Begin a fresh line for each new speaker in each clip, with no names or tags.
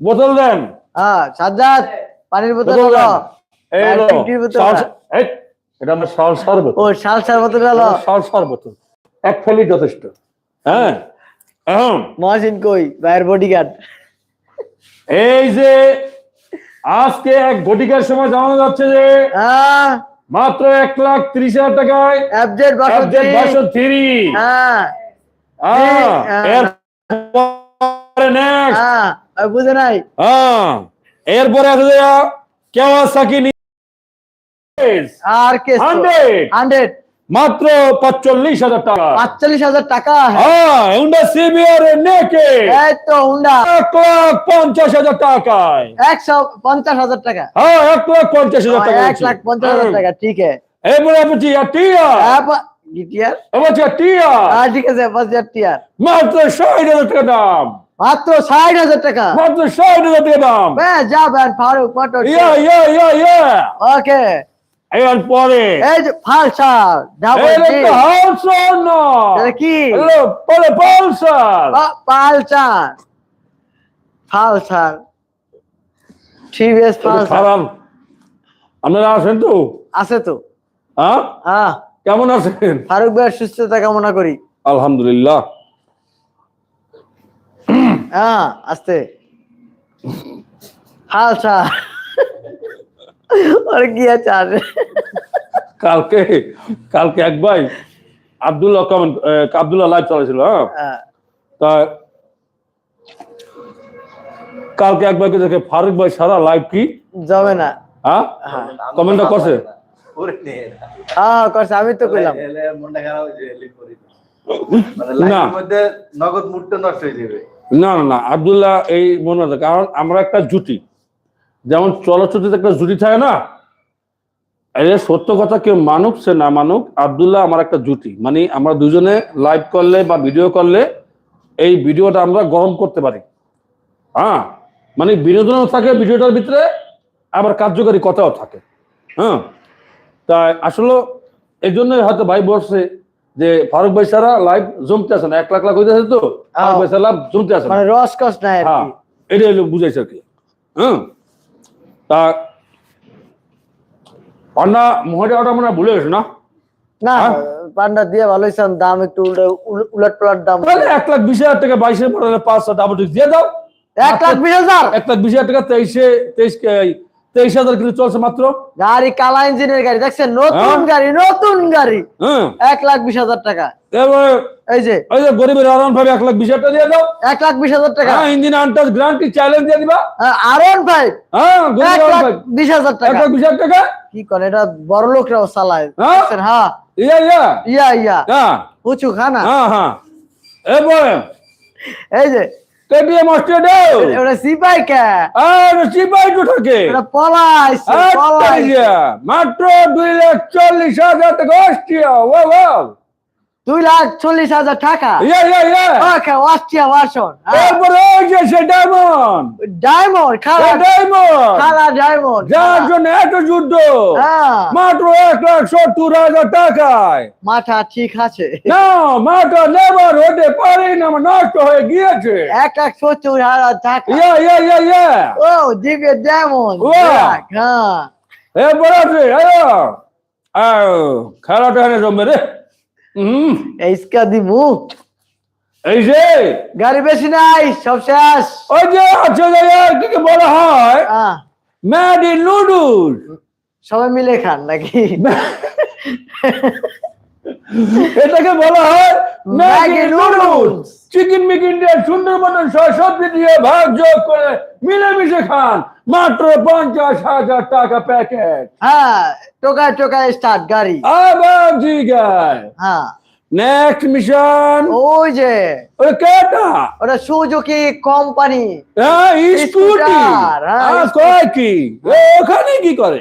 বোতল দেন
সাজ্জাদ পানির বোতল
এটা আমার শাল শরবত
ও হলো
শাল শরবত এক ফেলি যথেষ্ট। হ্যাঁ।
মহাসিন কই? বডিগার্ড
এই যে আজকে এক ঘটিকার সময় জানানো যাচ্ছে যে
হ্যাঁ
মাত্র এক লাখ ত্রিশ হাজার টাকায় বাসো থ্রি
হ্যাঁ।
হ্যাঁ,
হ্যাঁ। হ্যাঁ বুঝে নাই।
হ্যাঁ, এরপরে আছে কেওয়াসাকি
আর কে
হান্ড্রেড।
হান্ড্রেড।
মাত্র পাঁচচল্লিশ হাজার টাকা।
পাঁচচল্লিশ হাজার টাকা
হ্যাঁ। হুন্ডা সিবিআর নেকে
তো হুন্ডা
এক লাখ পঞ্চাশ হাজার টাকায়।
একশো পঞ্চাশ হাজার টাকা।
হ্যাঁ এক লাখ পঞ্চাশ হাজার টাকা
এক লাখ পঞ্চাশ হাজার টাকা ঠিক আছে।
এরপরে বলছি টিয়া
গিটিয়ার
বলছি টিয়া
হ্যাঁ ঠিক আছে টিয়ার
মাত্র ষাট হাজার টাকা দাম।
মাত্র ষাট হাজার টাকা।
মাত্র ষাট হাজার টাকা দাম।
হ্যাঁ যাবেন ফারুক
ইয়া ইয়া ইয়া ইয়া।
ওকে
এর পরে।
এই যে ফালসা ডাবল জি
তো হাউসার না।
এটা কি?
হ্যালো পরে পালসার
পা- পালসার ফালসার টিভিএস ফালসার
আপনারা আছেন তো?
আছে তো।
হ্যাঁ?
হ্যাঁ।
কেমন আছেন?
ফারুক ভাইয়ের সুস্থতা কামনা করি।
আলহামদুলিল্লাহ।
হ্যাঁ আস্তে ফালসার ওর কি আছে আর
কালকে কালকে এক ভাই? আব্দুল্লাহ কমেন্ট আব্দুল্লাহ লাইভ চলেছিল হ্যাঁ?
হ্যাঁ,
তা কালকে এক ভাইকে দেখে ফারুক ভাই সারা লাইভ কি?
জমে না।
হ্যাঁ?
হ্যাঁ।
কমেন্টটা করছে।
হ্যাঁ করছে আমি তো কইলাম।
মানে
না।
মধ্যে নগদ মুডটা নষ্ট হয়ে যাবে।
না না না আব্দুল্লাহ এই মনে কারণ আমরা একটা জুটি। যেমন চলচ্চিত্রে একটা জুটি থাকে না এই সত্য কথা কেউ মানুক সে না মানুক আব্দুল্লাহ আমার একটা জুটি। মানে আমরা দুজনে লাইভ করলে বা ভিডিও করলে এই ভিডিওটা আমরা গরম করতে পারি। হ্যাঁ মানে বিনোদনও থাকে ভিডিওটার ভিতরে আবার কার্যকারী কথাও থাকে। হ্যাঁ তাই আসলে এই জন্যই হয়তো ভাই বলছে যে ফারুক ভাই সারা লাইভ জমতে আসে না এক লাখ লাখ হইতেছে তো ফারুক ভাই সারা জমতে আসে না।
মানে কস নাই
হ্যাঁ এটা হলো বুঝাইছে আর কি। হ্যাঁ তা পান্ডা মহড়া ওটা মনে ভুলে গেছো না?
না
হ্যাঁ?
পান্ডা দিয়ে ভালোই চান দাম একটু উল্টে- উল- উলট পালট দাম।
এক লাখ বিশ হাজার টাকা বাইশে পড়লে পাঁচশো ডাবল দিয়ে দাও।
এক লাখ বিশ হাজার?
এক লাখ বিশ হাজার টাকা তেইশে তেইশ তেইশ হাজার কিলো চলছে মাত্র।
গাড়ি কালা ইঞ্জিনের গাড়ি দেখছেন? নতুন
হ্যাঁ?
গাড়ি নতুন গাড়ি।
হ্যাঁ
এক লাখ বিশ হাজার টাকা। এই যে।
ওই যে গরিবের এক লাখ বিশ হাজার টাকা দিয়ে দাও।
এক লাখ বিশ হাজার টাকা।
হ্যাঁ ইঞ্জিন আনটাস গ্যারান্টি চ্যালেঞ্জ দিয়ে দিবা।
আরন ভাই।
হ্যাঁ
এক লাখ বিশ হাজার
এক
টাকা
লাখ বিশ হাজার টাকা?
কি করে এটা বড় লোকরাও চালায়।
হ্যাঁ?
হ্যাঁ।
ইয়া ইয়া।
ইয়া ইয়া।
হ্যাঁ।
উঁচু খানা।
হ্যাঁ হ্যাঁ। এরপরে
এই যে
কেটিএম অস্ট্রেডিয়াম
ওটা সিপাই কে?
আর সিপাই তো থাকে
ওটা পলাইছে।
আচ্ছা, মাত্র দুই লাখ চল্লিশ হাজার টাকা অস্ট্রিয়া। ও ও
দুই লাখ চল্লিশ হাজার টাকা।
Yeah yeah yeah.
Okay Austria version.
এরপরে ওই যে সে ডায়মন্ড।
ডায়মন্ড খালা
ডায়মন্ড।
খালা ডায়মন্ড
যার জন্য এত যুদ্ধ।
হ্যাঁ।
মাত্র এক লাখ সত্তর হাজার টাকায়।
মাথা ঠিক আছে।
না মাত্র লেবার হতে পারে না নষ্ট হয়ে গিয়েছে।
এক লাখ সত্তর হাজার টাকা।
ইয়া ইয়া ইয়া ইয়া।
ও দিবে ডায়মন্ড. হ্যাঁ।
এরপরে আছে খেলাটা এনে জমবে রে। হুম
এইসকা দিব।
এই যে।
গাড়ি বেশি নাই সব শেষ।
ওই যে আচ্ছা কি কি বলা হয়? ম্যাডি নুডুল
সবাই মিলে খান নাকি?
এটাকে বলা হয় ম্যাগি নুডলস। চিকেন মিকেন দিয়ে সুন্দর মতন সব সবজি দিয়ে ভাগ যোগ করে মিলেমিশে খান। মাত্র পঞ্চাশ হাজার টাকা প্যাকেট।
হ্যাঁ টোকায় টোকায় স্টার্ট গাড়ি।
আবার আছে
হ্যাঁ।
নেক্সট মিশন
ওই যে
ওই কেটা?
ওটা সুজুকি কোম্পানি।
হ্যাঁ স্কুটি।
হ্যাঁ,
কয় কি? ওখানে কি করে?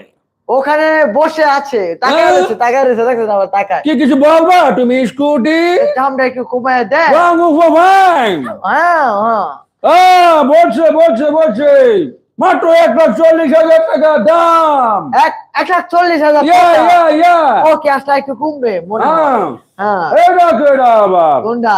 ওখানে বসে আছে
হ্যাঁ।
রয়েছে টাকা রয়েছে দেখছেন আবার টাকা
কি কিছু বলবা? তুমি স্কুটি?
দামটা একটু কমায় দেয়! হ্যাঁ হ্যাঁ।
বলছে বলছে বলছে। মাত্র এক লাখ চল্লিশ হাজার টাকা দাম।
এক লাখ চল্লিশ হাজার
ইয়া ইয়া ইয়া
ও ক্যাশটা একটু কমবে মনে হয়।
হ্যাঁ। এটা আবার।
কোনটা?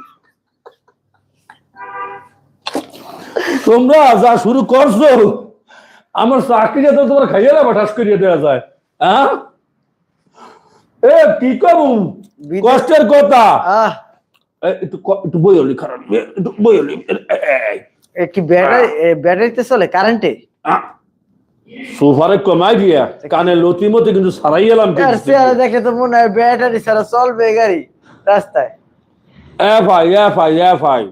তোমরা যা শুরু করছ আমার চাকরি তো তোমার খাইয়ে না ঠাস করিয়ে দেওয়া যায়। হ্যাঁ? এ কি কবু? কষ্টের কথা। একটু বইলি খারাপ। একটু বইলি
কি ব্যাটারি ব্যাটারিতে চলে কারেন্টে?
সোফারে কমাই দিয়া। কানে লতি মতি কিন্তু সারাই এলাম
চেহারা দেখে তো মনে হয় ব্যাটারি ছাড়া চলবে গাড়ি রাস্তায়।
F I F I F I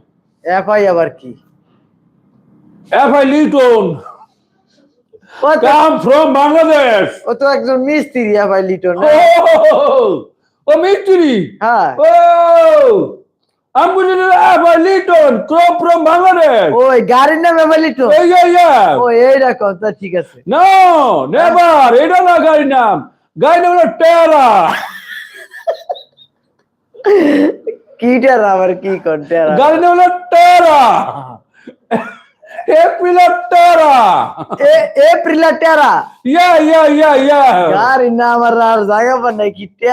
F I আবার কি?
F I Liton come from Bangladesh
ও তো একজন মিস্ত্রি এফআই লিটন
হ্যাঁ। ও মিস্ত্রি
হ্যাঁ
ও I'm
from গাড়ির নাম have লিটন এইটা কথা ঠিক আছে।
No, never. এটা না গাড়ির নাম। গাড়ির নাম টেরা।
কি টেরা আবার কি কর টেরা?
গাড়ির নাম টেরা। ಏಪ್ರಿಲಟ್ಟರ ಏಪ್ರಿಲಟ್ಟರ ಯಾ
ಯಾ ಯಾ ಯಾ ಯಾರ್ ಇನ್ನ ಮರ ಅವ್ರ ಜಾಗ ಬಂದ ಕಿಟ್ಟೆ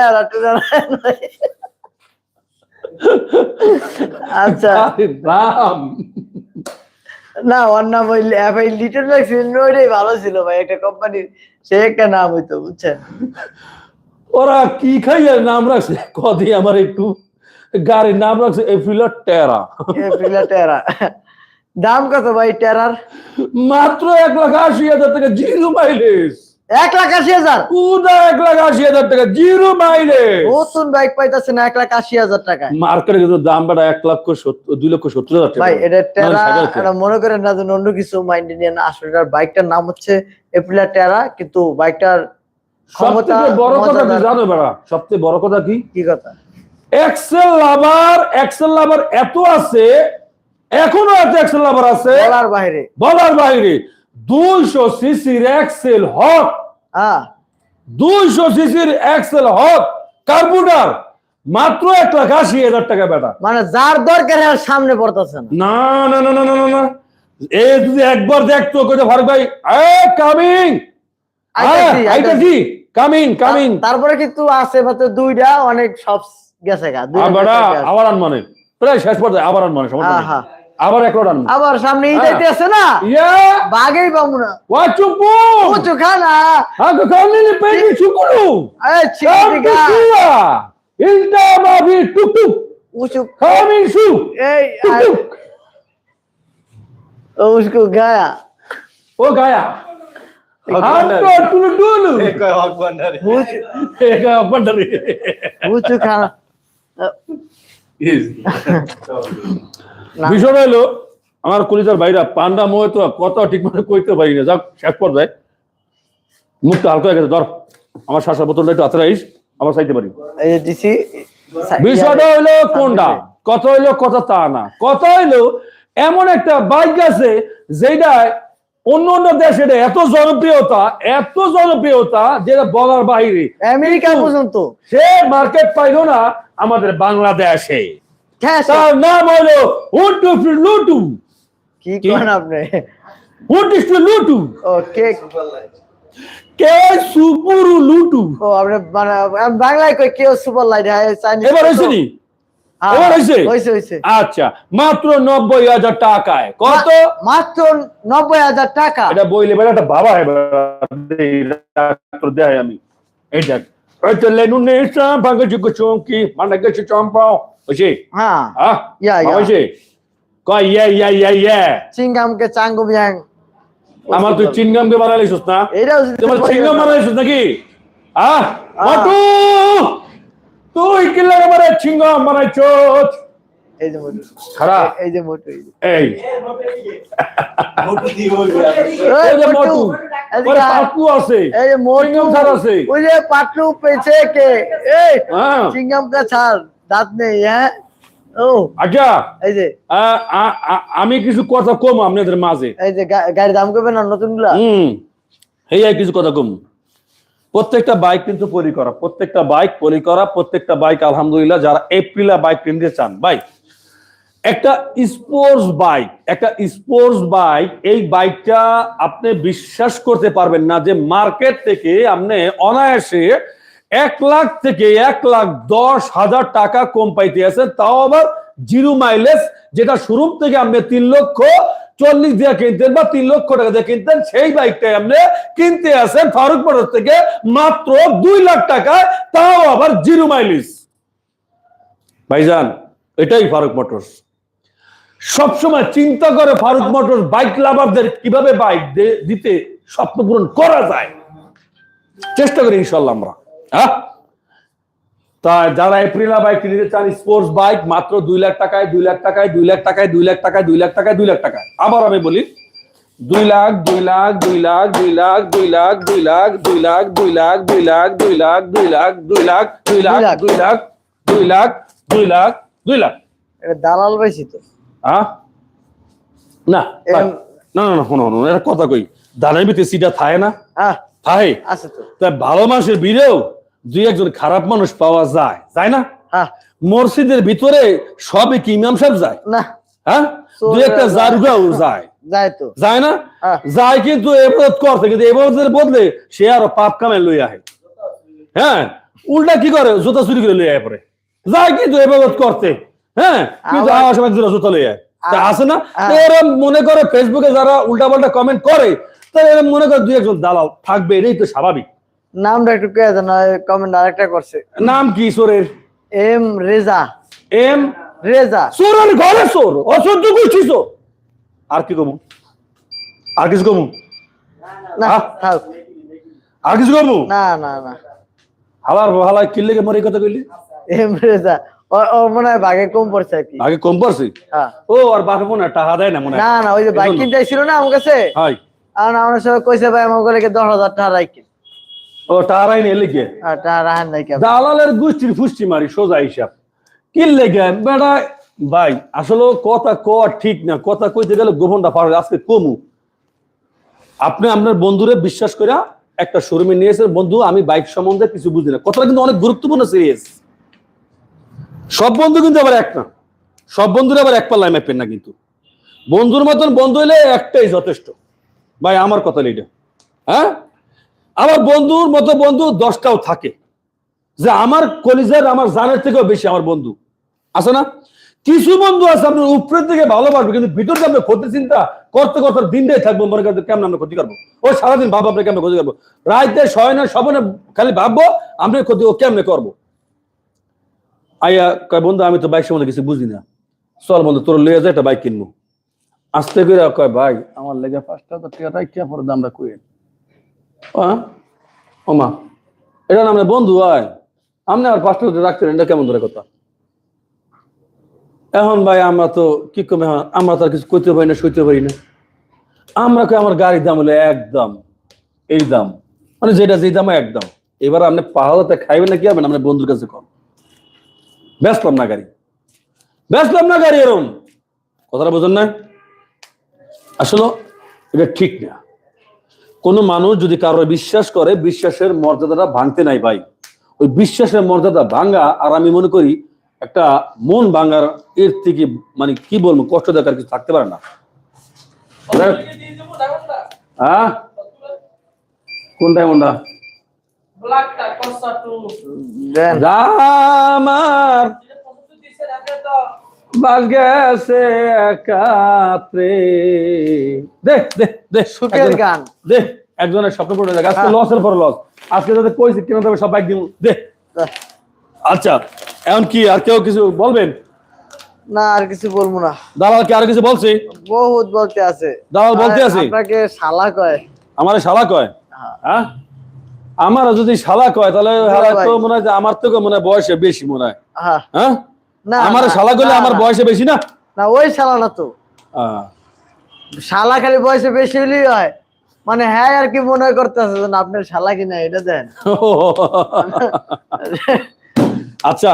আচ্ছা
বাম
না ওর নাম ওই ভাই লিটল লাইফ ওইটাই ভালো ছিল ভাই একটা কোম্পানির সে একটা নাম হইতো বুঝছেন?
ওরা কি খাইয়ে নাম রাখছে কদি আমার একটু গাড়ির নাম রাখছে এফিলা টেরা
এফিলা টেরা দাম কত ভাই টেরার?
মাত্র এক লাখ আশি হাজার টাকা জিরো মাইলেজ।
এক লাখ আশি হাজার?
পুরা এক লাখ আশি হাজার টাকা জিরো মাইলেজ।
নতুন বাইক পাইতেছে না এক লাখ আশি হাজার টাকা
মার্কেটে কিন্তু দাম বাড়া এক লক্ষ দুই লক্ষ সত্তর হাজার টাকা।
ভাই এটা টেরা মনে করেন না যেন অন্য কিছু মাইন্ডে নিয়ে না আসলে এটার বাইকটার নাম হচ্ছে এপ্রিলা টেরা কিন্তু বাইকটার ক্ষমতা
সবথেকে বড় কথা কি জানো বেড়া? সবচেয়ে বড় কথা কি?
কি কথা?
এক্সেল লাভার এক্সেল লাভার এত আছে এখনও ট্যাক্স লাভার আছে?
বলার বাইরে।
বলার বাইরে। দুইশো সিসির এক্সেল হক। দুইশো সিসির এক্সেল হক। কার্পুটার মাত্র এক লাখ আশি হাজার টাকা বেটা।
মানে যার দরকার সামনে পড়তেছে না।
না না না না না এই যদি একবার দেখতো কইতে ফারুক ভাই এ কামিং!
আইটা
কামিং কামিং।
তারপরে কিন্তু আছে ভাতে দুইটা অনেক সব গেছে গা।
আবার আন মানে প্রায় শেষ পর্যায়ে আবার আন মানে সমস্যা আবার এক রান
আবার সামনে ইদাইতে আছে না?
ইয়া!
বাগেই পাবো না। ওয়া
চুপু! চুপু খানা। হ্যাঁ তো
কামনি নে
পেনি
চুকুলু
আচ্ছা ইলদা মাবি টুক টুক
উচু
কামিন শু
এই उसको गाया
वो
गाया हमको टुलु
বিষয় হলো আমার কলিজার বাইরা পান্ডা মোহে তো কত ঠিক মতো কইতে পারি না যাক শেষ পর্যায়ে। মুখটা হালকা হয়ে গেছে ধর। আমার শ্বাসের বোতলটা একটু হাতে রাখিস আবার চাইতে পারি। বিষয়টা হইল কোনটা? কত হইল কথা তা না। কথা হইল এমন একটা বাইক আছে যেটা অন্য অন্য দেশে এত জনপ্রিয়তা এত জনপ্রিয়তা যেটা বলার বাইরে।
আমেরিকা পর্যন্ত।
সে মার্কেট পাইলো না আমাদের বাংলাদেশে।
হ্যাঁ
তার নাম হলো হুটু লুটু
কি
কি?
করেন আপনি?
হুটিস লুটু
ও কেক
কে সুপুরু লুটু
ও আপনি মানে বাংলায় কই কেউ সুপার লাইট হ্যাঁ
এবার হয়েছে আচ্ছা মাত্র নব্বই হাজার টাকায়। কত?
মাত্র নব্বই হাজার টাকা।
এটা বইলে বাবা হয় দেয় আমি। এই দেখ
হ্যাঁ।
ah. কয় ইয়া ইয়া ইয়া ইয়া।
চিংগামকে চাঙ্গু বিয়াং
আমার তুই চিনগাম কে বানাইছিস না?
এটাও
তোমার চিনগাম বানাইছিস নাকি? আহ। মটু! তুই কি লাগে মারে চিনগাম বানাইছস
এই যে মোটু।
খারাপ
এই যে মোটু এই যে।
এই। যে
মোটু,
ওরে। আছে।
এই যে মোটু।
আছে।
ওই যে পাটলু পেছে কে? এই
হ্যাঁ।
চিংগাম কা ছাড় দাঁত নেই হ্যাঁ? ও।
আচ্ছা
এই যে।
আমি কিছু কথা কম আপনাদের মাঝে।
এই যে দাম করবে না নতুনগুলা
হুম এই কিছু কথা কম। প্রত্যেকটা বাইক কিন্তু পরি করা, প্রত্যেকটা বাইক পরি করা, প্রত্যেকটা বাইক আলহামদুলিল্লাহ যারা এপ্রিলা বাইক কিনতে চান বাইক একটা স্পোর্টস বাইক একটা স্পোর্টস বাইক এই বাইকটা আপনি বিশ্বাস করতে পারবেন না যে মার্কেট থেকে আপনি অনায়াসে এক লাখ থেকে এক লাখ দশ হাজার টাকা কম পাইতে আছেন, তাও আবার জিরো মাইলেজ যেটা শোরুম থেকে আপনি তিন লক্ষ চল্লিশ দিয়ে কিনতেন বা তিন লক্ষ টাকা দিয়ে কিনতেন, সেই বাইকটাই আপনি কিনতে আসেন ফারুক মোটর থেকে মাত্র দুই লাখ টাকায়, তাও আবার জিরো মাইলেজ। ভাইজান, এটাই ফারুক মোটরস। সবসময় চিন্তা করে ফারুক মোটরস, বাইক লাভারদের কীভাবে বাইক দিতে স্বপ্ন পূরণ করা যায়। চেষ্টা করি ইনশাল্লাহ আমরা। হ্যাঁ তা যারা এপ্রিলা বাইক নিতে চান স্পোর্টস বাইক মাত্র দুই লাখ টাকায় দুই লাখ টাকায় দুই লাখ টাকায় দুই লাখ টাকায় দুই লাখ টাকায় দুই লাখ টাকায় আবার আমি বলি দুই লাখ দুই লাখ দুই লাখ দুই লাখ দুই লাখ দুই লাখ দুই লাখ দুই লাখ দুই লাখ দুই লাখ দুই লাখ দুই লাখ দুই লাখ দুই লাখ দুই লাখ দুই লাখ দুই লাখ
এটা দালাল বেশি তো
হ্যাঁ না না না না শোনো শোনো এটা কথা কই দানের ভিতরে সিটা থাকে না
হ্যাঁ
থাকে
আছে তো
তা ভালো মানুষের ভিড়েও দুই একজন খারাপ মানুষ পাওয়া যায় যায় না?
হ্যাঁ।
মসজিদের ভিতরে সবে কি ইমাম সাহেব যায়?
না।
হ্যাঁ? দুই একটা জারুগাও যায়।
যায় তো।
যায় না?
হ্যাঁ।
যায় কিন্তু এবাদত করতে কিন্তু এবাদতের বদলে সে আরও পাপ কামে লই আহে। হ্যাঁ? উল্টা কি করে? জুতা চুরি করে লই আয় পরে। যায় কিন্তু এবাদত করতে। হ্যাঁ? কিন্তু আওয়াজ সময় জুতা জুতা লই আয় আছে না। এরা মনে করে ফেসবুকে যারা উল্টা পাল্টা কমেন্ট করে তারা এরা মনে করে দুই একজন দালাল থাকবে এটাই তো স্বাভাবিক।
নামটা একটু কে জানো কমেন্ট আরেকটা করছে।
নাম কি সোরের?
এম রেজা।
এম?
রেজা।
সোরের ঘরে সোর অসহ্য করছি সোর আর কি কমু? আর কিছু কমু?
না থাক।
আর কিছু কমু?
না না না।
হালার হালা কিনলে মরে কথা কইলি?
এম রেজা। ও মনে হয় বাঘে কম পড়ছে আর কি।
আগে কম পড়ছি?
হ্যাঁ।
ও আর বাপে মনে হয় টাকা দেয় না মনে
না না ওই যে বাইক
এজন্য।
কিনতে ছিল না আমার কাছে?
হাই।
আর আমার সঙ্গে কইছে ভাই আমার গলে দশ হাজার টাকা রাখি
ও নেই
নাই
দালালের গুষ্টির ফুষ্টি মারি সোজা হিসাব। কি লেগে বেড়া ভাই আসলে কথা কওয়া ঠিক না। কথা কইতে গেলে গোপনটা পার আজকে কমু। আপনি আপনার বন্ধুরে বিশ্বাস করে একটা শোরুমে নিয়েছেন বন্ধু আমি বাইক সম্বন্ধে কিছু বুঝি না। কথাটা কিন্তু অনেক গুরুত্বপূর্ণ সিরিয়াস সব বন্ধু কিন্তু আবার এক না। সব বন্ধুরা আবার এক পাল্লায় মাপেন না কিন্তু। বন্ধুর মতন বন্ধু হলে একটাই যথেষ্ট। ভাই আমার কথা এটা হ্যাঁ? আমার বন্ধুর মতো বন্ধু দশটাও থাকে। যে আমার কলিজার, আমার জানের থেকেও বেশি আমার বন্ধু। আছে না? কিছু বন্ধু আছে আপনার উপরের থেকে ভালোবাসবে, কিন্তু ভিতর আপনি ক্ষতি চিন্তা করতে করতে দিনটাই থাকব, মনে করতে কেমন আমরা ক্ষতি করব। ও সারাদিন ভাবো আপনি কেমন ক্ষতি করব। রাইতে শয়নে সবনে খালি ভাববো আপনি ক্ষতি ও কেমনে করব? আইয়া কয় বন্ধু, আমি তো বাইক সম্বন্ধে কিছু বুঝি না। চল বন্ধু, তোর লইয়া যায় একটা বাইক কিনবো। আসতে করে কয়, ভাই, আমার লেগে পাঁচটা তো টাকা কে পরে দামটা কই ও মা এটা না আমরা বন্ধু হয় আপনি আর পাঁচটা রাখছেন এটা কেমন ধরে কথা? এখন ভাই আমরা তো কি কমে আমরা তো আর কিছু করতে পারি না, সইতে পারি না। আমরা আমার গাড়ির দাম হলো একদম এই দাম। মানে যেটা যেই দাম একদম এবার আপনি পাহাড়তে খাইবেন না কি হবেন আপনার বন্ধুর কাছে কম বেচলাম না গাড়ি। বেচলাম না গাড়ি, এরম। কথাটা বোঝেন না আসলে এটা ঠিক না। কোনো মানুষ যদি কারও বিশ্বাস করে বিশ্বাসের মর্যাদাটা ভাঙতে নাই ভাই। ওই বিশ্বাসের মর্যাদা ভাঙা আর আমি মনে করি একটা মন ভাঙার এর থেকে মানে কি বলব কষ্ট দেখার কিছু থাকতে পারে না। হ্যাঁ কোনটা কোনটা
Blackটা তো
বাস গেছে একাত্রে। দে দে দে
সুখের গান।
দে একজনের স্বপ্ন পড়ে যাবে আজকে
হ্যাঁ।
লসের পর লস আজকে যাদের কইছে কিনা তবে সব বাইক দিন দে। আচ্ছা এখন কি আর কেউ কিছু বলবেন?
না আর কিছু বলব না।
দালাল কি আর কিছু বলছে?
বহুত বলতে আছে।
দালাল বলতে আছে?
আপনাকে শালা কয়।
আমার শালা কয়?
হ্যাঁ।
হ্যাঁ? আমার যদি শালা কয় তাহলে তো মনে হয় যে আমার থেকে মনে হয় বয়সে বেশি মনে হয়।
হ্যাঁ।
হ্যাঁ? আমার শালা
না,
আমার। বয়সে বেশি না?
না ওই শালা না তো। শালা খালি বয়সে বেশি হলেই হয়। মানে হ্যাঁ আর কি মনে করতে আছে যেন আপনার শালা কিনা এটা দেন।
আচ্ছা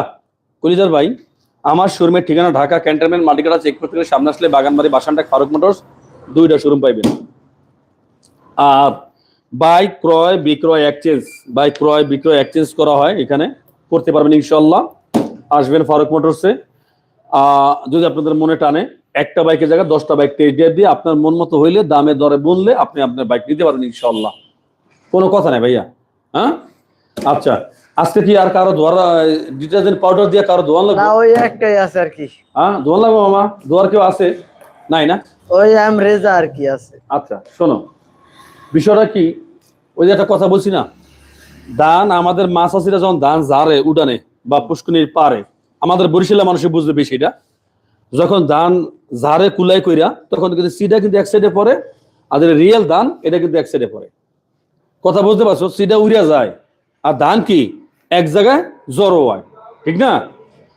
কলিজার ভাই আমার শোরুমের ঠিকানা ঢাকা ক্যান্টনমেন্ট মালিকারা চেক করতে সামনে আসলে বাগানবাড়ি বাসানটা ফারুক মোটরস দুইটা শোরুম পাইবেন। আর বাইক ক্রয় বিক্রয় এক্সচেঞ্জ বাইক ক্রয় বিক্রয় এক্সচেঞ্জ করা হয় এখানে করতে পারবেন ইনশাল্লাহ আসবেন ফারুক মোটরসে। যদি আপনাদের মনে টানে একটা বাইকের জায়গায় দশটা বাইক টেস্ট ড্রাইভ দিয়ে আপনার মন মতো হইলে দামে দরে বললে আপনি আপনার বাইক নিতে পারেন ইনশাল্লাহ কোনো কথা নাই ভাইয়া হ্যাঁ? আচ্ছা আজকে কি আর কারও ধোয়ার ডিটারজেন্ট পাউডার দিয়ে কারও ধোয়ান
না
লাগবে
ওই একটাই আছে আর কি।
হ্যাঁ ধোয়ান লাগবে মামা? ধোয়ার কেউ আছে? নাই না?
ওই এম রেজা আর কি আছে।
আচ্ছা শোনো বিষয়টা কি? ওই যে একটা কথা বলছি না ধান আমাদের মাছ চাষিরা যখন ধান ঝাড়ে উডানে বা পুষ্কনির পারে। আমাদের বরিশালের মানুষের বুঝতে বেশি এটা যখন ধান ঝাড়ে কুলাই কইরা, তখন কিন্তু সিডা কিন্তু এক সাইডে পড়ে, আর রিয়েল ধান, এটা কিন্তু এক সাইডে পড়ে। কথা বুঝতে পারছ? সিডা উড়িয়া যায়, আর ধান কি? এক জায়গায় জড়ো হয়। ঠিক না?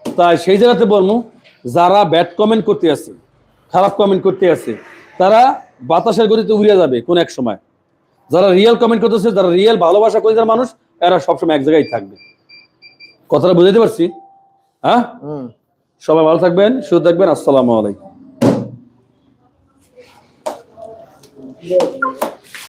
তাই সেই জায়গাতে বলব, যারা ব্যাড কমেন্ট করতে আছে খারাপ কমেন্ট করতে আছে তারা বাতাসের গতিতে উড়িয়ে যাবে কোন এক সময়। যারা রিয়েল কমেন্ট করতেছে, যারা রিয়েল ভালোবাসা করে যারা মানুষ, এরা সবসময় এক জায়গায় থাকবে। কথাটা বুঝাইতে পারছি? হ্যাঁ? সবাই ভালো থাকবেন সুস্থ থাকবেন আসসালামু আলাইকুম।